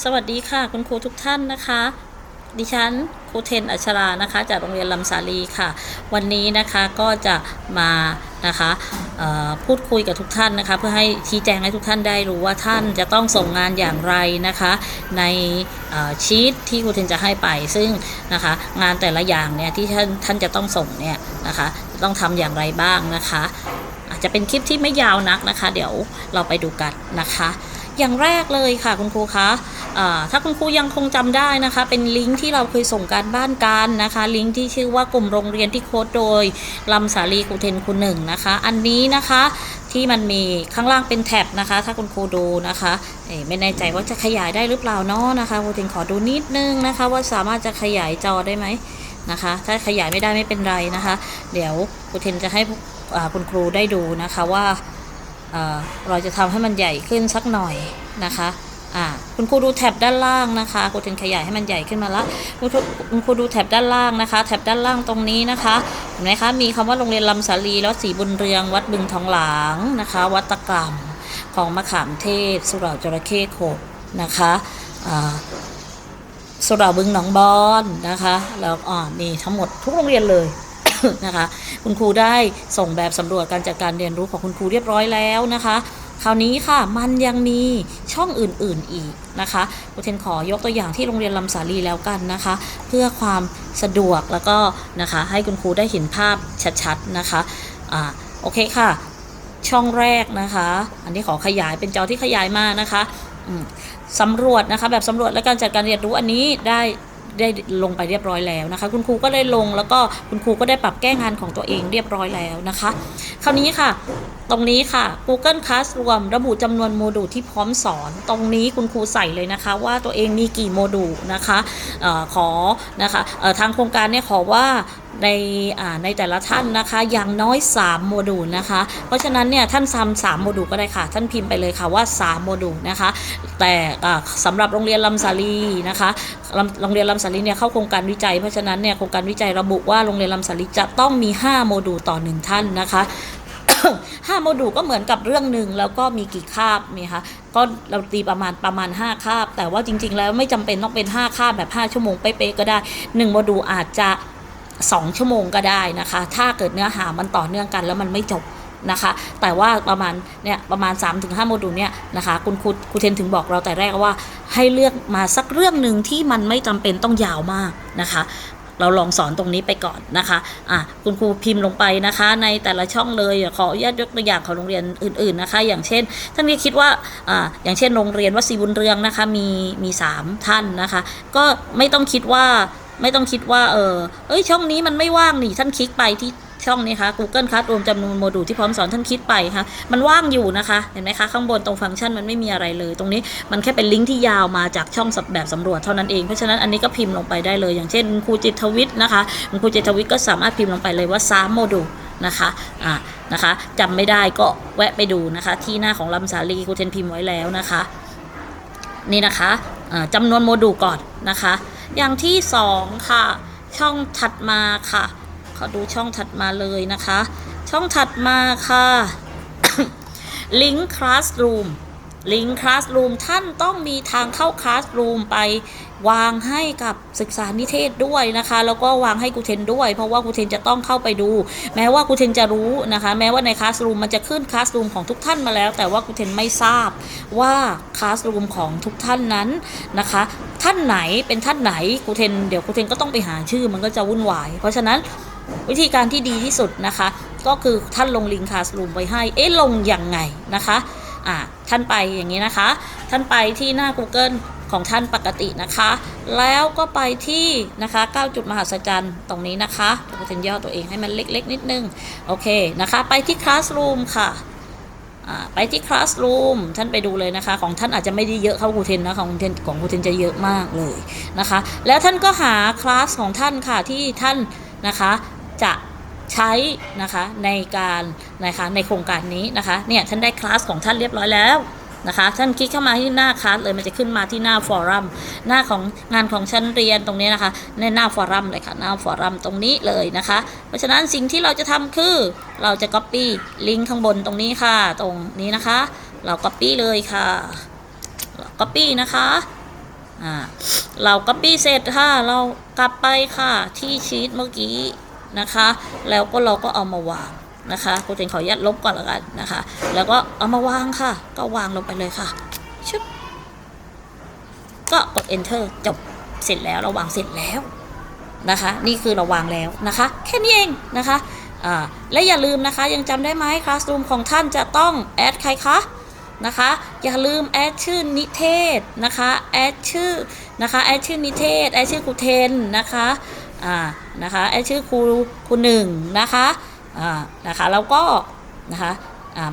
สวัสดีค่ะคุณครูทุกท่านนะคะ ดิฉันครูเทนอัชรานะคะ จากโรงเรียนลำสาลีค่ะ วันนี้นะคะก็จะมานะคะพูดคุยกับทุกท่านนะคะ เพื่อให้ชี้แจงให้ทุกท่านได้รู้ว่าท่านจะต้องส่งงานอย่างไรนะคะ ในชีตที่ครูเทนจะให้ไป ซึ่งนะคะงานแต่ละอย่างเนี่ยที่ท่านท่านจะต้องส่งเนี่ยนะคะต้องทำอย่างไรบ้างนะคะ อาจจะเป็นคลิปที่ไม่ยาวนักนะคะ เดี๋ยวเราไปดูกันนะคะ อย่างแรกเลยค่ะคุณครูคะถ้าคุณครูยังคงจำได้นะคะ เป็นลิงก์ที่เราเคยส่งการบ้านกันนะคะ ลิงก์ที่ชื่อว่ากลุ่มโรงเรียนที่โค้ดโดยลำสาลีครูเทนคูหนึ่งนะคะ อันนี้นะคะที่มันมีข้างล่างเป็นแท็บนะคะ ถ้าคุณครูดูนะคะเออไม่แน่ใจว่าจะขยายได้หรือเปล่าเนาะนะคะครูเทนขอดูนิดนึงนะคะ ว่าสามารถจะขยายจอได้ไหมนะคะ ถ้าขยายไม่ได้ไม่เป็นไรนะคะ เดี๋ยวครูเทนจะให้คุณครูได้ดูนะคะว่า เราจะทำให้มันใหญ่ขึ้นสักหน่อยนะคะคุณครูดูแท็บด้านล่างนะคะครูเทนขยายให้มันใหญ่ขึ้นมาละคุณครูคุณครูดูแท็บด้านล่างนะคะ แท็บด้านล่างตรงนี้นะคะเห็นไหมคะมีคำว่าโรงเรียนลำสาลีแล้วสีบุญเรืองวัดบึงทองหลางนะคะ วัดตะกล่ำของมะขามเทศ สุราจระเข้โขบนะคะอ่าสุราบึงหนองบอนนะคะแล้วอ่านี่ทั้งหมดทุกโรงเรียนเลย นะคะ คุณครูได้ส่งแบบสำรวจการจัดการเรียนรู้ของคุณครูเรียบร้อยแล้วนะคะ คราวนี้ค่ะมันยังมีช่องอื่นๆอีกนะคะครูเทนขอยกตัวอย่างที่โรงเรียนลำสาลีแล้วกันนะคะ เพื่อความสะดวกแล้วก็นะคะให้คุณครูได้เห็นภาพชัดๆนะคะอ่าโอเคค่ะ ช่องแรกนะคะ อันนี้ขอขยายเป็นจอที่ขยายมานะคะสำรวจนะคะแบบสำรวจและการจัดการเรียนรู้อันนี้ได้ ได้ลงไปเรียบร้อยแล้วนะคะ คุณครูก็ได้ลงแล้วก็คุณครูก็ได้ปรับแก้งานของตัวเองเรียบร้อยแล้วนะคะ คราวนี้ค่ะตรงนี้ค่ะ Google Classroom ระบุจำนวนโมดูลที่พร้อมสอน ตรงนี้คุณครูใส่เลยนะคะว่าตัวเองมีกี่โมดูลนะคะออขอนะคะทางโครงการเนี่ยขอว่าในในแต่ละท่านนะคะอย่างน้อย 3 โมดูลนะคะ เพราะฉะนั้นเนี่ยท่านทำสามโมดูลก็ได้ค่ะ ท่านพิมพ์ไปเลยค่ะว่า 3 โมดูลนะคะ แต่อ่าสำหรับโรงเรียนลำสาลีนะคะโรงเรียนลำสาลีเนี่ยเข้าโครงการวิจัยเพราะฉะนั้นเนี่ยโครงการวิจัยระบุว่าโรงเรียนลำสาลีจะต้องมี 5 โมดูลต่อ 1 ท่านนะคะ ห้าโมดูลก็เหมือนกับเรื่องหนึ่งแล้วก็มีกี่คาบมีคะก็เราตีประมาณประมาณ 5 คาบ แต่ว่าจริง ๆ แล้วไม่จำเป็นต้องเป็น 5 คาบแบบ 5 ชั่วโมงเป๊ะๆก็ได้1โมดูลอาจจะ 2 ชั่วโมงก็ได้นะคะ ถ้าเกิดเนื้อหามันต่อเนื่องกันแล้วมันไม่จบนะคะ แต่ว่าประมาณเนี่ยประมาณ 3-5 โมดูลเนี่ยนะคะคุณครูครูเทนถึงบอกเราแต่แรกว่าให้เลือกมาสักเรื่องหนึ่งที่มันไม่จำเป็นต้องยาวมากนะคะ เราลองสอนตรงนี้ไปก่อนนะคะอะคุณครูพิมพ์ลงไปนะคะ ในแต่ละช่องเลยขออนุญาตยกตัวอย่างของโรงเรียนอื่น ๆนะคะ อย่างเช่น ท่านนี้คิดว่าอ่าอย่างเช่นโรงเรียนวัดศรีบุญเรืองนะคะมีมีสามท่านนะคะ ก็ไม่ต้องคิดว่าไม่ต้องคิดว่าเออเอ้ยช่องนี้มันไม่ว่างนี่ท่านคลิกไปที่ ช่องนี้ค่ะ Google Classroom จำนวนโมดูลที่พร้อมสอนท่านคลิกไปค่ะมันว่างอยู่นะคะ เห็นไหมคะข้างบนตรงฟังก์ชันมันไม่มีอะไรเลย ตรงนี้มันแค่เป็นลิงก์ที่ยาวมาจากช่องแบบสำรวจเท่านั้นเอง เพราะฉะนั้นอันนี้ก็พิมพ์ลงไปได้เลย อย่างเช่นครูจิตวิทย์นะคะครูจิตวิทย์ก็สามารถพิมพ์ลงไปเลยว่า3โมดูลนะคะอ่านะคะจำไม่ได้ก็แวะไปดูนะคะ ที่หน้าของลำสาลีครูเทนพิมพ์ไว้แล้วนะคะ นี่นะคะจำนวนโมดูลก่อนนะคะ อย่างที่สองค่ะ ช่องถัดมาค่ะ อดูช่องถัดมาเลยนะคะ ช่องถัดมาค่ะ Link Classroom Link Classroom ท่านต้องมีทางเข้า Classroom ไปวางให้กับศึกษานิเทศด้วยนะคะ แล้วก็วางให้ครูเทนด้วย เพราะว่าครูเทนจะต้องเข้าไปดู แม้ว่าครูเทนจะรู้นะคะ แม้ว่าใน Classroom มันจะขึ้น Classroom ของทุกท่านมาแล้ว แต่ว่าครูเทนไม่ทราบว่า Classroom ของทุกท่านนั้นนะคะ ท่านไหนเป็นท่านไหนครูเทนเดี๋ยวครูเทนก็ต้องไปหาชื่อมันก็จะวุ่นวาย เพราะฉะนั้น วิธีการที่ดีที่สุดนะคะ ก็คือท่านลงลิงก์คลาสรูมไว้ให้ เอ๊ะลงยังไงนะคะอ่าท่านไปอย่างนี้นะคะ ท่านไปที่หน้า Google ของท่านปกตินะคะ แล้วก็ไปที่นะคะ9จุดมหัศจรรย์ตรงนี้นะคะเดี๋ยวฉันย่อตัวเองให้มันเล็กๆ นิดนึง โอเคนะคะ ไปที่ Classroom ค่ะไปที่ Classroom ท่านไปดูเลยนะคะ ของท่านอาจจะไม่ได้เยอะเท่าครูเทนนะของครูเทนของครูเทนจะเยอะมากเลยนะคะ แล้วท่านก็หาคลาสของท่านค่ะที่ท่าน นะคะ จะใช้นะคะในการนะคะในโครงการนี้นะคะเนี่ยท่านได้คลาสของท่านเรียบร้อยแล้วนะคะท่านคลิกเข้ามาที่หน้าคลาสเลยมันจะขึ้นมาที่หน้าฟอรัมหน้าของงานของชั้นเรียนตรงนี้นะคะในหน้าฟอรัมเลยค่ะหน้าฟอรัมตรงนี้เลยนะคะ เพราะฉะนั้นสิ่งที่เราจะทำคือเราจะ Copy ลิงก์ข้างบนตรงนี้ค่ะ ตรงนี้นะคะ เรา Copy เลยค่ะ Copy นะคะ อ่าเราก็ปี้เสร็จค่ะ เรากลับไปค่ะที่ชีตเมื่อกี้นะคะ แล้วก็เราก็เอามาวางนะคะครูเทนขออนุญาตลบก่อนแล้วกันนะคะ แล้วก็เอามาวางค่ะ ก็วางลงไปเลยค่ะชึบก็กด enter จบเสร็จแล้วเราวางเสร็จแล้วนะคะ นี่คือเราวางแล้วนะคะ แค่นี้เองนะคะอ่าและอย่าลืมนะคะยังจำได้ไหมคลาสรูมของท่านจะต้องแอดใครคะ นะคะ อย่าลืมแอดชื่อนิเทศนะคะแอดชื่อนะคะแอดชื่อนิเทศแอดชื่อครูเทนนะคะอ่านะคะแอดชื่อครูครูหนึ่งนะคะอ่านะคะแล้วก็นะคะ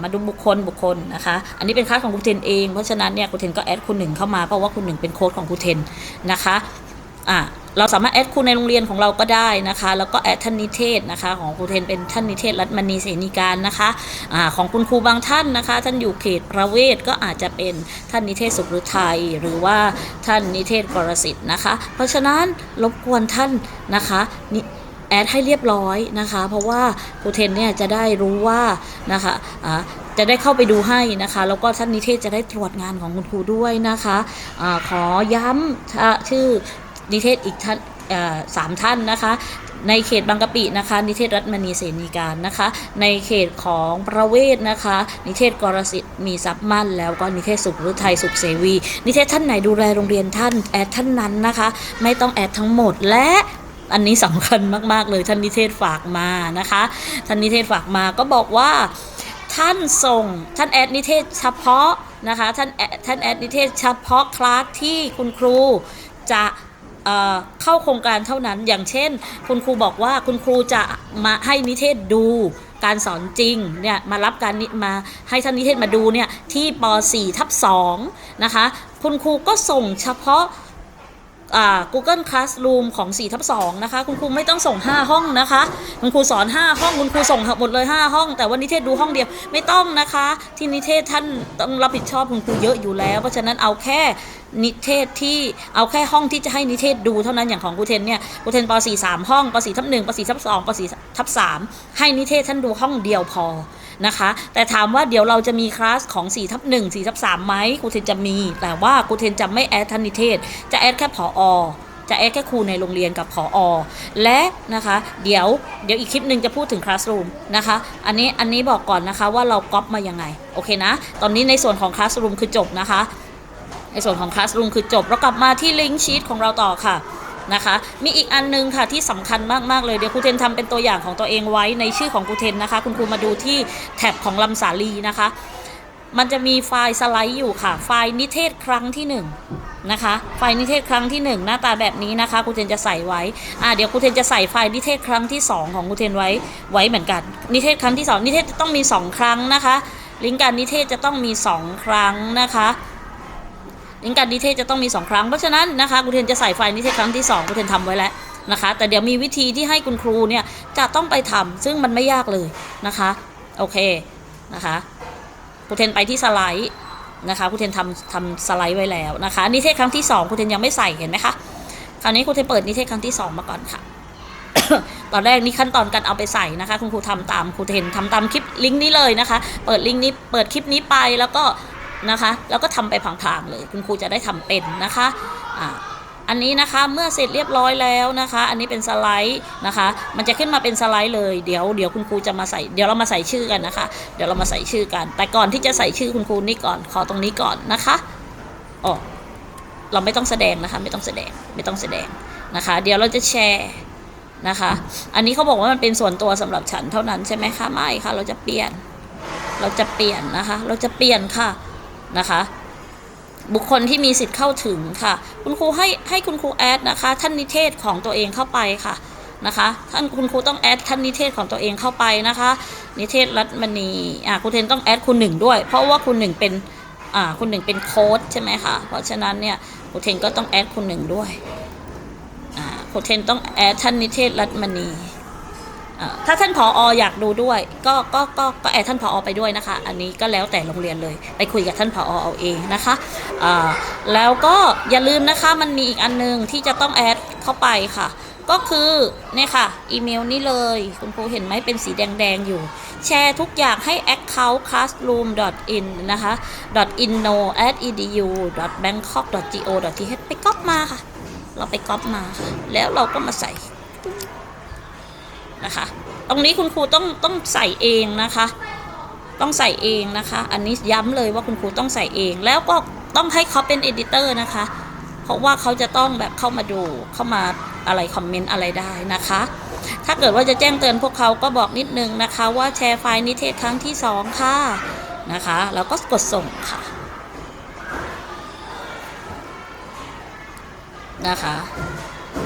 มาดูบุคคลบุคคลนะคะ อันนี้เป็นคลาสของครูเทนเอง เพราะฉะนั้นเนี่ยครูเทนก็แอดครูหนึ่งเข้ามาเพราะว่าครูหนึ่งเป็นโค้ดของครูเทนนะคะ อ่า เราสามารถแอดครูในโรงเรียนของเราก็ได้นะคะ แล้วก็แอดท่านนิเทศนะคะ ของครูเทนเป็นท่านนิเทศรัตมณีเสนีการนะคะอาของคุณครูบางท่านนะคะ ท่านอยู่เขตประเวศก็อาจจะเป็นท่านนิเทศสุขฤทัยหรือว่าท่านนิเทศกรสิทธิ์นะคะ เพราะฉะนั้นรบกวนท่านนะคะนิแอดให้เรียบร้อยนะคะ เพราะว่าครูเทนเนี่ยจะได้รู้ว่านะคะอ่าจะได้เข้าไปดูให้นะคะ แล้วก็ท่านนิเทศจะได้ตรวจงานของคุณครูด้วยนะคะอาขอย้ำชื่อ นิเทศอีกท่านสามท่านนะคะ ในเขตบางกะปินะคะ นิเทศรัตมณีเสนีการนะคะ ในเขตของประเวศนะคะ นิเทศกรสิทธิ์มีทรัพย์มั่น แล้วก็นิเทศสุขฤทัยสุขเสวี นิเทศท่านไหนดูแลโรงเรียนท่านแอดท่านนั้นนะคะ ไม่ต้องแอดทั้งหมดและอันนี้สำคัญมาก ๆ เลยท่านนิเทศฝากมานะคะ ท่านนิเทศฝากมาก็บอกว่าท่านส่งท่านแอดนิเทศเฉพาะนะคะท่านแอดท่านแอดนิเทศเฉพาะคลาสที่คุณครูจะ เข้าโครงการเท่านั้น อย่างเช่น คุณครูบอกว่าคุณครูจะมาให้นิเทศดูการสอนจริงเนี่ยมารับการมาให้ท่านนิเทศมาดูเนี่ยที่ป .4 ทับ2นะคะ คุณครูก็ส่งเฉพาะ Google Classroom ของ4ทับ2นะคะ คุณครูไม่ต้องส่ง 5 ห้องนะคะ คุณครูสอน 5 ห้อง คุณครูส่งหมดเลย 5 ห้อง แต่ว่านิเทศดูห้องเดียวไม่ต้องนะคะ ที่นิเทศท่านต้องรับผิดชอบคุณครูเยอะอยู่แล้ว เพราะฉะนั้นเอาแค่นิเทศที่เอาแค่ห้องที่จะให้นิเทศดูเท่านั้นอย่างของครูเทนเนี่ยครูเทนป .4 3ห้องป .4 ทับ1ป .4 ทับ2ป .4 ทับ3ให้นิเทศท่านดูห้องเดียวพอ นะคะ แต่ถามว่าเดี๋ยวเราจะมีคลาสของ4ทับ1 4ทับ3ไหมครูเทนจะมี แต่ว่าครูเทนจะไม่แอดทันิเทศ จะแอดแค่ผออจะแอดแค่ครูในโรงเรียนกับผออและนะคะเดี๋ยวเดี๋ยวอีกคลิปหนึ่งจะพูดถึงคลาสรูมนะคะ อันนี้อันนี้บอกก่อนนะคะว่าเราก๊อปมายังไง โอเคนะ ตอนนี้ในส่วนของคลาสรูมคือจบนะคะ ในส่วนของคลาสรูมคือจบแล้วกลับมาที่ลิงก์ชีตของเราต่อค่ะ นะคะ มีอีกอันนึงค่ะที่สำคัญมากๆเลยเดี๋ยวครูเทนทำเป็นตัวอย่างของตัวเองไว้ในชื่อของครูเทนนะคะ คุณครูมาดูที่แท็บของลำสาลีนะคะ มันจะมีไฟล์สไลด์อยู่ค่ะ ไฟล์นิเทศครั้งที่หนึ่งนะคะ ไฟล์นิเทศครั้งที่หนึ่งหน้าตาแบบนี้นะคะครูเทนจะใส่ไว้อ่าเดี๋ยวครูเทนจะใส่ไฟล์นิเทศครั้งที่สองของครูเทนไว้ไว้เหมือนกัน นิเทศครั้งที่สองนิเทศต้องมีสองครั้งนะคะ ลิงก์การนิเทศจะต้องมีสองครั้งนะคะ งก์การนิเทศจะต้องมี 2 ครั้ง เพราะฉะนั้นนะคะครูเทนจะใส่ไฟล์นิเทศครั้งที่2ครูเทนทำไว้แล้วนะคะ แต่เดี๋ยวมีวิธีที่ให้คุณครูเนี่ยจะต้องไปทำซึ่งมันไม่ยากเลยนะคะ โอเคนะคะครูเทนไปที่สไลด์นะคะครูเทนทำทำสไลด์ไว้แล้วนะคะ นิเทศครั้งที่2ครูเทนยังไม่ใส่เห็นไหมคะคราวนี้ครูเทนเปิดนิเทศครั้งที่ 2 มาก่อนค่ะ ตอนแรกนี่ขั้นตอนการเอาไปใส่นะคะ คุณครูทำตามครูเทนทำตามคลิปลิงก์นี้เลยนะคะ เปิดลิงก์นี้เปิดคลิปนี้ไปแล้วก็ นะคะ แล้วก็ทำไปพลางๆเลย คุณครูจะได้ทำเป็นนะคะอ่าอันนี้นะคะเมื่อเสร็จเรียบร้อยแล้วนะคะ อันนี้เป็นสไลด์นะคะ มันจะขึ้นมาเป็นสไลด์เลยเดี๋ยวเดี๋ยวคุณครูจะมาใส่เดี๋ยวเรามาใส่ชื่อกันนะคะ เดี๋ยวเรามาใส่ชื่อกัน แต่ก่อนที่จะใส่ชื่อคุณครูนี่ก่อนขอตรงนี้ก่อนนะคะอ๋อเราไม่ต้องแสดงนะคะ ไม่ต้องแสดงไม่ต้องแสดงนะคะ เดี๋ยวเราจะแชร์นะคะ อันนี้เขาบอกว่ามันเป็นส่วนตัวสำหรับฉันเท่านั้นใช่ไหมคะไม่ค่ะ เราจะเปลี่ยน เราจะเปลี่ยนนะคะ เราจะเปลี่ยนค่ะ นะคะ บุคคลที่มีสิทธิ์เข้าถึงค่ะ คุณครูให้ให้คุณครูแอดนะคะ ท่านนิเทศของตัวเองเข้าไปค่ะนะคะ ท่านคุณครูต้องแอดท่านนิเทศของตัวเองเข้าไปนะคะ นิเทศรัตมณีอ่าครูเทนต้องแอดคุณหนึ่งด้วย เพราะว่าคุณหนึ่งเป็นอ่าคุณหนึ่งเป็นโค้ดใช่ไหมคะเพราะฉะนั้นเนี่ยครูเทนก็ต้องแอดคุณหนึ่งด้วยอ่าครูเทนต้องแอดท่านนิเทศรัตมณี ถ้าท่านผอออยากดูด้วย ก็ก็ก็ก็แอดท่านผออไปด้วยนะคะ อันนี้ก็แล้วแต่โรงเรียนเลย ไปคุยกับท่านผออเอาเองนะคะแล้วก็อย่าลืมนะคะมันมีอีกอันนึงที่จะต้องแอดเข้าไปค่ะ ก็คือเนี่ยค่ะอีเมลนี้เลย คุณครูเห็นไหมเป็นสีแดงๆอยู่ แชร์ทุกอย่างให้ account classroom.in นะคะ .inno @edu .bangkok .go .th ไปก๊อปมาค่ะ เราไปก๊อปมาแล้วเราก็มาใส่ นะคะ ตรงนี้คุณครูต้องต้องใส่เองนะคะ ต้องใส่เองนะคะ อันนี้ย้ำเลยว่าคุณครูต้องใส่เอง แล้วก็ต้องให้เขาเป็นเอดิเตอร์นะคะ เพราะว่าเขาจะต้องแบบเข้ามาดูเข้ามาอะไรคอมเมนต์อะไรได้นะคะ ถ้าเกิดว่าจะแจ้งเตือนพวกเขาก็บอกนิดนึงนะคะ ว่าแชร์ไฟล์นิเทศครั้งที่สองค่ะนะคะแล้วก็กดส่งค่ะนะคะ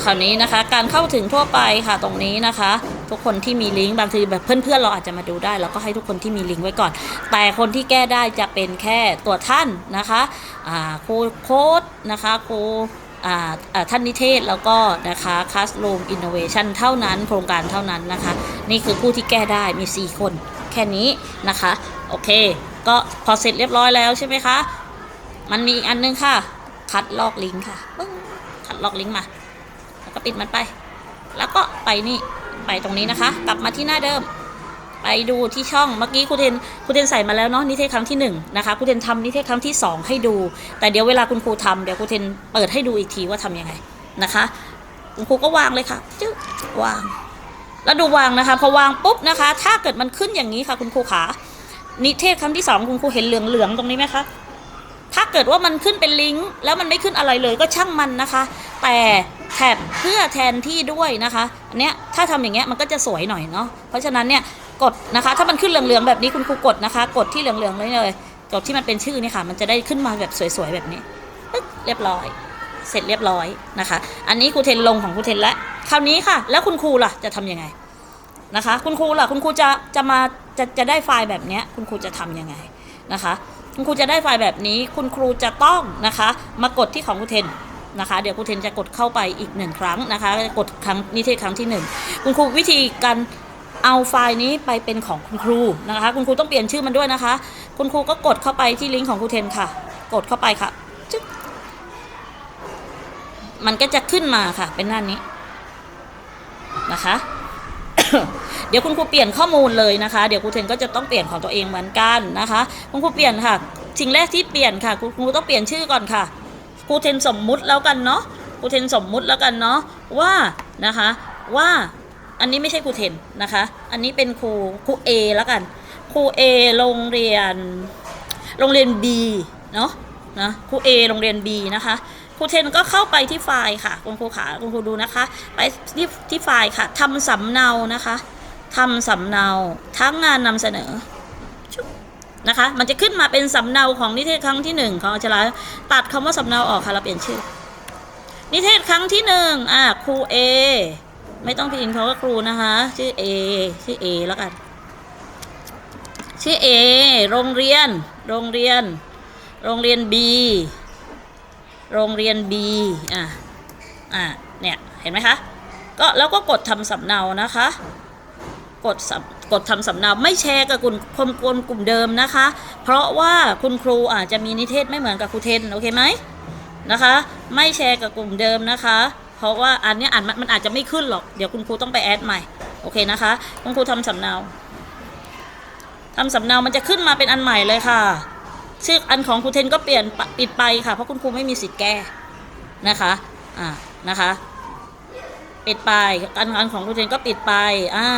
คราวนี้นะคะ การเข้าถึงทั่วไปค่ะตรงนี้นะคะ ทุกคนที่มีลิงก์บางทีแบบเพื่อนๆเราอาจจะมาดูได้เราก็ให้ทุกคนที่มีลิงก์ไว้ก่อน แต่คนที่แก้ได้จะเป็นแค่ตัวท่านนะคะอ่าครูโค้ดนะคะครูท่านนิเทศแล้วก็นะคะ Classroom Innovation เท่านั้นโครงการเท่านั้นนะคะ นี่คือผู้ที่แก้ได้มี 4 คนแค่นี้นะคะ โอเค ก็พอเสร็จเรียบร้อยแล้วใช่ไหมคะ มันมีอีกอันนึงค่ะ คัดลอกลิงก์ค่ะ คัดลอกลิงก์มา ก็ปิดมันไป แล้วก็ไปนี่ไปตรงนี้นะคะ กลับมาที่หน้าเดิม ไปดูที่ช่องเมื่อกี้ครูเทนครูเทนใส่มาแล้วเนาะนิเทศครั้งที่หนึ่งนะคะครูเทนทำนิเทศครั้งที่สองให้ดู แต่เดี๋ยวเวลาคุณครูทำเดี๋ยวครูเทนเปิดให้ดูอีกทีว่าทำยังไงนะคะคุณครูก็วางเลยค่ะจึ๊กวาง แล้วดูวางนะคะ พอวางปุ๊บนะคะ ถ้าเกิดมันขึ้นอย่างนี้ค่ะ คุณครูขานิเทศครั้งที่สองคุณครูเห็นเหลืองๆตรงนี้ไหมคะ ถ้าเกิดว่ามันขึ้นเป็นลิงก์แล้วมันไม่ขึ้นอะไรเลยก็ช่างมันนะคะ แต่แถบเพื่อแทนที่ด้วยนะคะอันเนี้ยถ้าทำอย่างเงี้ยมันก็จะสวยหน่อยเนาะเพราะฉะนั้นเนี่ยกดนะคะ ถ้ามันขึ้นเหลืองๆแบบนี้คุณครูกดนะคะ กดที่เหลืองๆเลยเลยกดที่มันเป็นชื่อนี่ค่ะ มันจะได้ขึ้นมาแบบสวยๆแบบนี้ปึ๊บเรียบร้อย เสร็จเรียบร้อยนะคะ อันนี้ครูเทนลงของครูเทนแล้วคราวนี้ค่ะ แล้วคุณครูล่ะจะทำยังไงนะคะ คุณครูล่ะคุณครูจะจะมาจะจะได้ไฟล์แบบเนี้ยคุณครูจะทำยังไงนะคะ คุณครูจะได้ไฟล์แบบนี้ คุณครูจะต้องนะคะ มากดที่ของครูเทนนะคะ เดี๋ยวครูเทนจะกดเข้าไปอีกหนึ่งครั้งนะคะ กดครั้งนิเทศครั้งที่หนึ่งคุณครูวิธีการเอาไฟล์นี้ไปเป็นของคุณครูนะคะ คุณครูต้องเปลี่ยนชื่อมันด้วยนะคะ คุณครูก็กดเข้าไปที่ลิงก์ของครูเทนค่ะ กดเข้าไปค่ะจึ๊กมันก็จะขึ้นมาค่ะเป็นหน้านี้นะคะ เดี๋ยวคุณครูเปลี่ยนข้อมูลเลยนะคะ เดี๋ยวครูเทนก็จะต้องเปลี่ยนของตัวเองเหมือนกันนะคะ คุณครูเปลี่ยนค่ะสิ่งแรกที่เปลี่ยนค่ะคุณครูต้องเปลี่ยนชื่อก่อนค่ะครูเทนสมมุติแล้วกันเนาะครูเทนสมมุติแล้วกันเนาะว่านะคะว่าอันนี้ไม่ใช่ครูเทนนะคะ อันนี้เป็นครูครูเอแล้วกันครูเอโรงเรียนโรงเรียน B เนาะนะครู A โรงเรียน B นะคะ ครูเทนก็เข้าไปที่ไฟล์ค่ะคุณครูขาคุณครูดูนะคะ ไปที่ที่ไฟล์ค่ะทำสำเนานะคะทำสำเนาทั้งงานนำเสนอนะคะ มันจะขึ้นมาเป็นสำเนาของนิเทศครั้งที่หนึ่งของอาจารย์ตัดคำว่าสำเนาออกค่ะเราเปลี่ยนชื่อ นิเทศครั้งที่หนึ่งอะครู A ไม่ต้องพิมพ์เขาว่าครูนะคะ ชื่อ A ชื่อ A แล้วกันชื่อ A โรงเรียน โรงเรียน โรงเรียน B โรงเรียน B อะอะเนี่ยเห็นไหมคะก็แล้วก็กดทำสำเนานะคะ กดสำกดทำสำเนาไม่แชร์กับกลุ่มคนกลุ่มกลุ่มเดิมนะคะ เพราะว่าคุณครูอาจจะมีนิเทศไม่เหมือนกับครูเทนโอเคไหมนะคะ ไม่แชร์กับกลุ่มเดิมนะคะ เพราะว่าอันนี้อ่านมันมันอาจจะไม่ขึ้นหรอกเดี๋ยวคุณครูต้องไปแอดใหม่โอเคนะคะ คุณครูทำสำเนาทำสำเนามันจะขึ้นมาเป็นอันใหม่เลยค่ะ ชื่ออันของครูเทนก็เปลี่ยนป,ปิดไปค่ะเพราะคุณครูไม่มีสิทธิ์แก้นะคะอ่านะคะปิดไปอันอันของครูเทนก็ปิดไปอ่า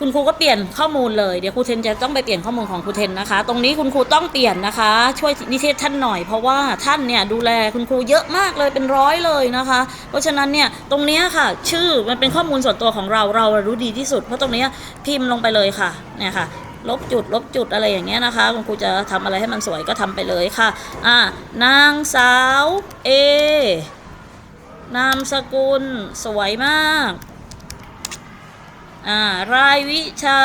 คุณครูก็เปลี่ยนข้อมูลเลยเดี๋ยวครูเทนจะต้องไปเปลี่ยนข้อมูลของครูเทนนะคะ ตรงนี้คุณครูต้องเปลี่ยนนะคะ ช่วยนิเทศท่านหน่อยเพราะว่าท่านเนี่ยดูแลคุณครูเยอะมากเลยเป็นร้อยเลยนะคะ เพราะฉะนั้นเนี่ยตรงนี้ค่ะ ชื่อมันเป็นข้อมูลส่วนตัวของเราเรารู้ดีที่สุด เพราะตรงนี้พิมพ์ลงไปเลยค่ะเนี่ยค่ะ ลบจุด ลบจุดอะไรอย่างเงี้ยนะคะ คุณครูจะทำอะไรให้มันสวยก็ทำไปเลยค่ะ อ่านางสาวเอนามสกุลสวยมากอ่ารายวิชา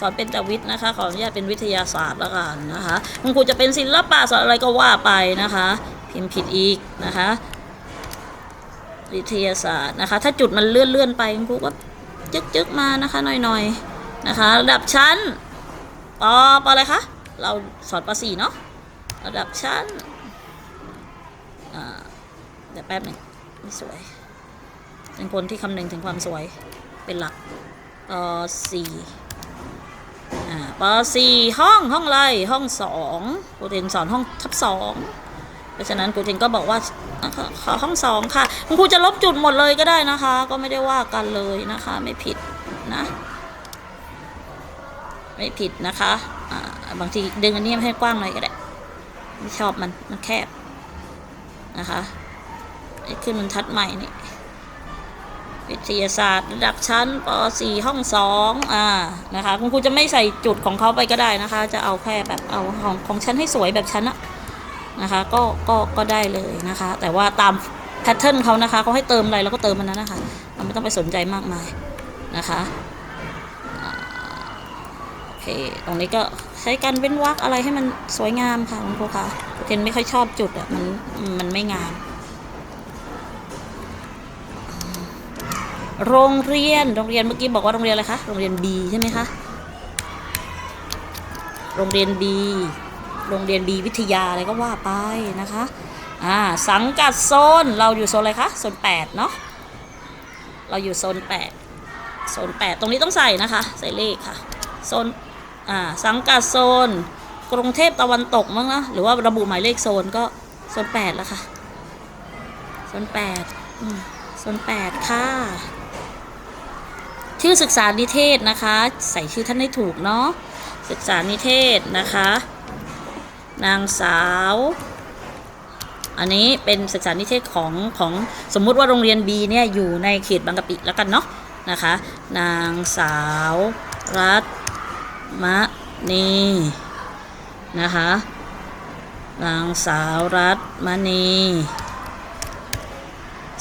สอนเป็นจวิทย์นะคะ ขออนุญาตเป็นวิทยาศาสตร์แล้วกันนะคะคุณครูจะเป็นศิลปะสอนอะไรก็ว่าไปนะคะ พิมพ์ผิดอีกนะคะ วิทยาศาสตร์นะคะ ถ้าจุดมันเลื่อนเลื่อนไปคุณครูก็จึ๊กจึ๊กมานะคะหน่อยๆนะคะระดับชั้น ปอปออะไรคะ เราสอนปสี่เนาะระดับชั้นเดี๋ยวแป๊บหนึ่งไม่สวย เป็นคนที่คำนึงถึงความสวยเป็นหลักปสี่อ่าปสี่ห้องห้องอะไรห้องสองครูเทนสอนห้องทับสองเพราะฉะนั้นครูเทนก็บอกว่าขอห้องสองค่ะ คุณครูจะลบจุดหมดเลยก็ได้นะคะ ก็ไม่ได้ว่ากันเลยนะคะ ไม่ผิด ไม่ผิดนะคะบางทีดึงอันนี้ให้กว้างหน่อยก็ได้ ไม่ชอบมันมันแคบนะคะขึ้นมันทัดใหม่นี่วิทยาศาสตร์ระดับชั้นป .4 ห้อง2อ่านะคะคุณครูจะไม่ใส่จุดของเขาไปก็ได้นะคะ จะเอาแค่แบบเอาของของชั้นให้สวยแบบชั้นอะนะคะก็ก็ก็ได้เลยนะคะ แต่ว่าตามแพทเทิร์นเขานะคะเขาให้เติมอะไรเราก็เติมมันนั้นนะคะเราไม่ต้องไปสนใจมากมายนะคะ เค ตรงนี้ก็ใช้การเว้นวรรคอะไรให้มันสวยงามค่ะคุณครูคะเทนไม่ค่อยชอบจุดอะมันมันไม่งาม โรงเรียน โรงเรียนเมื่อกี้บอกว่าโรงเรียนอะไรคะ โรงเรียน B ใช่ไหมคะ โรงเรียน B โรงเรียน B วิทยาอะไรก็ว่าไปนะคะ อ่า สังกัดโซน เราอยู่โซนอะไรคะ โซน 8 เนาะ เราอยู่โซน 8 โซน 8 ตรงนี้ต้องใส่นะคะ ใส่เลขค่ะ โซน อ่าสังกัดโซน กรุงเทพตะวันตกมั้งนะหรือว่าระบุหมายเลขโซนก็โซน8แล้วค่ะโซน8อืมโซน8ค่ะ ชื่อศึกษานิเทศนะคะ ใส่ชื่อท่านให้ถูกเนาะศึกษานิเทศนะคะ นางสาว อันนี้เป็นศึกษานิเทศของของสมมุติว่าโรงเรียน B เนี่ยอยู่ในเขตบางกะปิแล้วกันเนาะนะคะ นางสาวรัต มะนีนะคะนางสาวรัตมณี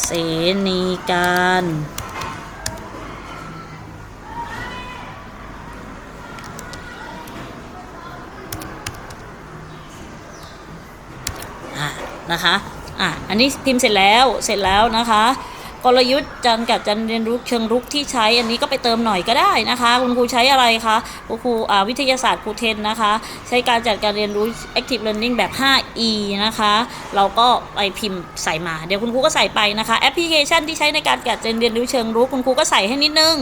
เสนีการอะนะคะ อะ อันนี้พิมพ์เสร็จแล้ว เสร็จแล้วนะคะ กลยุทธ์การกับการเรียนรู้เชิงรุกที่ใช้ อันนี้ก็ไปเติมหน่อยก็ได้นะคะ คุณครูใช้อะไรคะคุณครูวิทยาศาสตร์ครูเทนนะคะ ใช้การจัดการเรียนรู้ active learning แบบ 5E นะคะ เราก็ไปพิมพ์ใส่มา เดี๋ยวคุณครูก็ใส่ไปนะคะแอปพลิเคชันที่ใช้ในการจัดการเรียนรู้เชิงรุกคุณครูก็ใส่ให้นิดนึง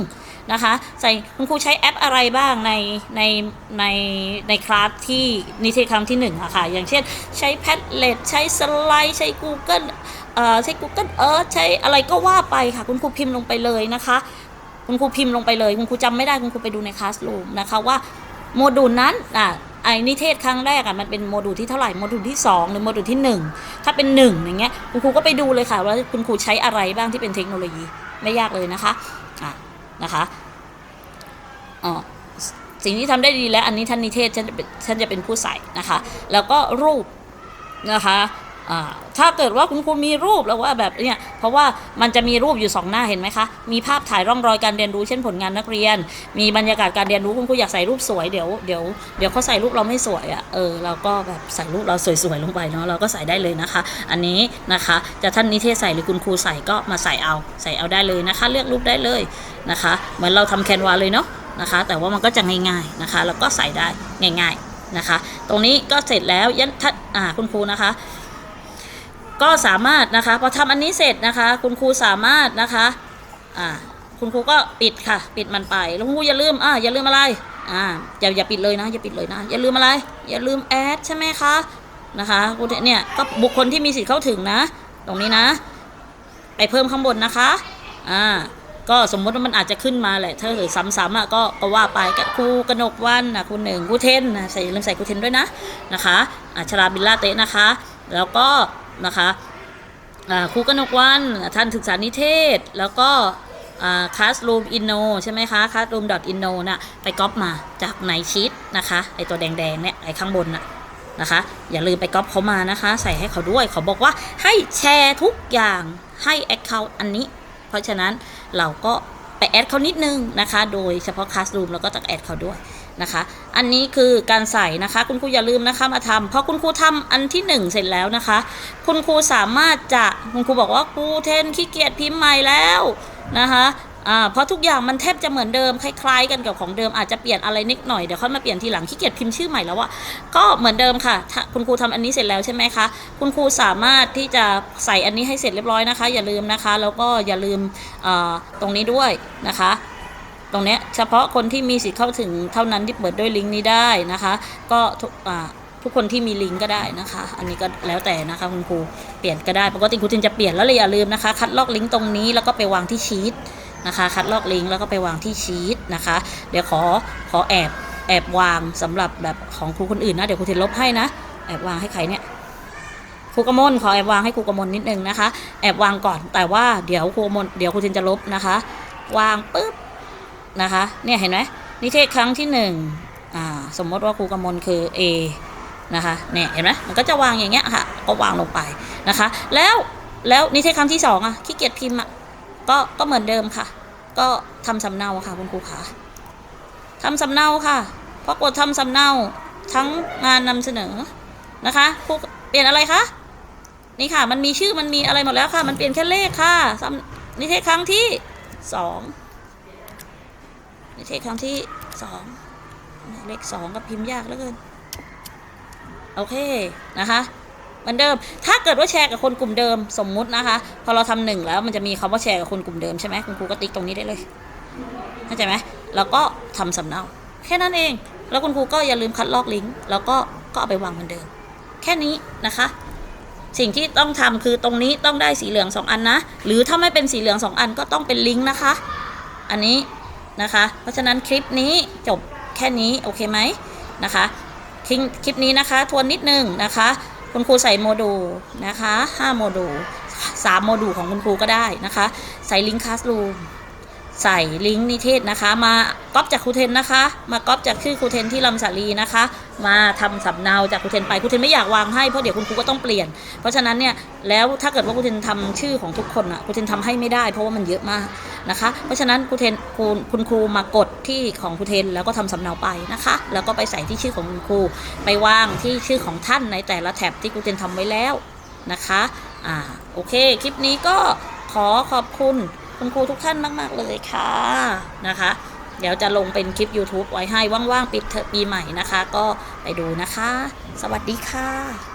นะคะใส่คุณครูใช้แอปอะไรบ้างในในในในคลาสที่นิเทศครั้งที่หนึ่งอะค่ะอย่างเช่นใช้ Padlet ใช้สไลด์ ใช้ Google เอ่อ ใช้ Google Earth ใช้อะไรก็ว่าไปค่ะ คุณครูพิมพ์ลงไปเลยนะคะ คุณครูพิมพ์ลงไปเลย คุณครูจำไม่ได้คุณครูไปดูในคลาส o ูมนะคะว่าโมดูลนั้นอะไอ้นิเทศครั้งแรกอะมันเป็นโมดูลที่เท่าไหร่โมดูลที่ 2 หรือโมดูลที่ 1 ถ้าเป็น 1 อย่างเงี้ยคุณครูก็ไปดูเลยค่ะว่าคุณครูใช้อะไรบ้างที่เป็นเทคโนโลยีไม่ยากเลยนะคะอะนะคะอ๋อสิ่งที่ทำได้ดีแล้วอันนี้ท่านนิเทศฉันจะเป็นฉันจะเป็นผู้ใส่นะคะ แล้วก็รูปนะคะ ถ้าเกิดว่าคุณครูมีรูปแล้วว่าแบบเนี่ยเพราะว่ามันจะมีรูปอยู่สองหน้าเห็นไหมคะ มีภาพถ่ายร่องรอยการเรียนรู้เช่นผลงานนักเรียน มีบรรยากาศการเรียนรู้คุณครูอยากใส่รูปสวยเดี๋ยวเดี๋ยวเดี๋ยวเขาใส่รูปเราไม่สวยอะ่ะเออเราก็แบบใส่รูปเราสวยๆลงไปเนาะเราก็ใส่ได้เลยนะคะ อันนี้นะคะจะท่านนิเทศใส่หรือคุณครูใส่ก็มาใส่เอาใส่เอาได้เลยนะคะ เลือกรูปได้เลยนะคะ เหมือนเราทำแคนวาเลยเนาะนะคะ แต่ว่ามันก็จะง่ายๆนะคะ แล้วก็ใส่ได้ง่าย ๆนะคะ ตรงนี้ก็เสร็จแล้วยันทัดอ่าคุณครูนะคะ ก็สามารถนะคะพอทำอันนี้เสร็จนะคะ คุณครูสามารถนะคะอ่าคุณครูก็ปิดค่ะ ปิดมันไปแล้วคุณครูอย่าลืมอ่าอย่าลืมอะไรอ่าอย่าอย่าปิดเลยนะอย่าปิดเลยนะ อย่าลืมอะไร อย่าลืมแอดใช่ไหมคะนะคะคุณเนี่ยก็บุคคลที่มีสิทธิ์เข้าถึงนะ ตรงนี้นะ ไปเพิ่มข้างบนนะคะอ่าก็สมมติว่ามันอาจจะขึ้นมาแหละถ้าเกิดซ้ำๆอะก็ก็ว่าไปกับครูกนกวันนะครูหนึ่งครูเทนนะใส่อย่าลืมใส่ครูเทนด้วยนะนะคะอัชราบิลลาเตะนะคะ แล้วก็ นะคะครูกนกวันท่านศึกษานิเทศ แล้วก็คลาส room inno ใช่ไหมคะ classroom inno น่ะไปก๊อปมาจากในชีตนะคะ ไอตัวแดงๆเนี่ยไอข้างบนน่ะนะคะ อย่าลืมไปก๊อปเขามานะคะ ใส่ให้เขาด้วยเขาบอกว่าให้แชร์ทุกอย่างให้ Account อันนี้ เพราะฉะนั้นเราก็ไปแอดเขานิดนึงนะคะ โดยเฉพาะ Classroom เราก็จะแอดเขาด้วย นะคะ อันนี้คือการใส่นะคะ คุณครูอย่าลืมนะคะมาทำพอคุณครูทำอันที่หนึ่งเสร็จแล้วนะคะ คุณครูสามารถจะคุณครูบอกว่าครูเทนขี้เกียจพิมพ์ใหม่แล้วนะคะเพราะทุกอย่างมันแทบจะเหมือนเดิมคล้ายๆ กันกับของเดิมอาจจะเปลี่ยนอะไรนิดหน่อยเดี๋ยวค่อยมาเปลี่ยนทีหลังขี้เกียจพิมพ์ชื่อใหม่แล้วอะก็เหมือนเดิมค่ะ คุณครูทำอันนี้เสร็จแล้วใช่ไหมคะคุณครูสามารถที่จะใส่อันนี้ให้เสร็จเรียบร้อยนะคะ อย่าลืมนะคะ แล้วก็อย่าลืมตรงนี้ด้วยนะคะ ตรงเนี้ยเฉพาะคนที่มีสิทธิ์เข้าถึงเท่านั้นที่เปิดด้วยลิงก์นี้ได้นะคะ ก็ทุกอ่าทุกคนที่มีลิงก์ก็ได้นะคะ อันนี้ก็แล้วแต่นะคะคุณครูเปลี่ยนก็ได้ปกติครูทินจะเปลี่ยนแล้วเลยอย่าลืมนะคะ คัดลอกลิงก์ตรงนี้แล้วก็ไปวางที่ชีตนะคะคัดลอกลิงก์แล้วก็ไปวางที่ชีตนะคะ เดี๋ยวขอขอแอบแอบวางสำหรับแบบของครูคนอื่นนะเดี๋ยวครูทินลบให้นะแอบวางให้ใครเนี่ยครูกระมลขอแอบวางให้ครูกระมลนิดนึงนะคะ แอบวางก่อนแต่ว่าเดี๋ยวครูกมลเดี๋ยวครูทินจะลบนะคะ วางปุ๊บ นะคะ เนี่ยเห็นไหมนิเทศครั้งที่หนึ่งอ่าสมมติว่าครูกำมลคือ A นะคะเนี่ยเห็นไหมมันก็จะวางอย่างเงี้ยค่ะ ก็วางลงไปนะคะ แล้วแล้วนิเทศครั้งที่สองอะขี้เกียจพิมพ์อะก็ก็เหมือนเดิมค่ะ ก็ทำสำเนาค่ะคุณครูขาทำสำเนาค่ะเพอกดทำสำเนาทั้งงานนำเสนอนะคะครูเปลี่ยนอะไรคะนี่ค่ะ มันมีชื่อมันมีอะไรหมดแล้วค่ะ มันเปลี่ยนแค่เลขค่ะนิเทศครั้งที่สอง เทศครั้งที่สองเลขสองก็พิมพ์ยากเหลือเกิน โอเคนะคะเหมือนเดิม ถ้าเกิดว่าแชร์กับคนกลุ่มเดิมสมมุตินะคะ พอเราทำหนึ่งแล้วมันจะมีคำว่าแชร์กับคนกลุ่มเดิมใช่ไหมคุณครูก็ติ๊กตรงนี้ได้เลยเข้าใจไหมแล้วก็ทำสำเนา แค่นั้นเอง แล้วคุณครูก็อย่าลืมคัดลอกลิงก์แล้วก็ก็เอาไปวางเหมือนเดิม แค่นี้นะคะ สิ่งที่ต้องทำคือตรงนี้ต้องได้สีเหลืองสองอันนะ หรือถ้าไม่เป็นสีเหลืองสองอันก็ต้องเป็นลิงก์นะคะ อันนี้ นะคะ เพราะฉะนั้นคลิปนี้จบแค่นี้โอเคไหมนะคะทิ้งคลิปนี้นะคะ ทวนนิดนึงนะคะ คุณครูใส่โมดูลนะคะ5โมดูล3โมดูลของคุณครูก็ได้นะคะ ใส่ลิงก์คลาสรูม ใส่ลิงก์นิเทศนะคะ มาก๊อปจากครูเทนนะคะ มาก๊อปจากชื่อครูเทนที่ลำสาลีนะคะ มาทำสำเนาจากครูเทนไปครูเทนไม่อยากวางให้เพราะเดี๋ยวคุณครูก็ต้องเปลี่ยน เพราะฉะนั้นเนี่ยแล้วถ้าเกิดว่าครูเทนทำชื่อของทุกคนอะครูเทนทำให้ไม่ได้เพราะว่ามันเยอะมากนะคะ เพราะฉะนั้นครูเทนคุณคุณครูมากดที่ของครูเทนแล้วก็ทำสำเนาไปนะคะ แล้วก็ไปใส่ที่ชื่อของคุณครูไปวางที่ชื่อของท่านในแต่ละแท็บที่ครูเทนทำไว้แล้วนะคะอ่าโอเคคลิปนี้ก็ขอขอบคุณ คุณครูทุกท่านมาก ๆ เลยค่ะนะคะ เดี๋ยวจะลงเป็นคลิป YouTube ไว้ให้ว่าง ๆ ปิดเทอมปีใหม่นะคะ ก็ไปดูนะคะ สวัสดีค่ะ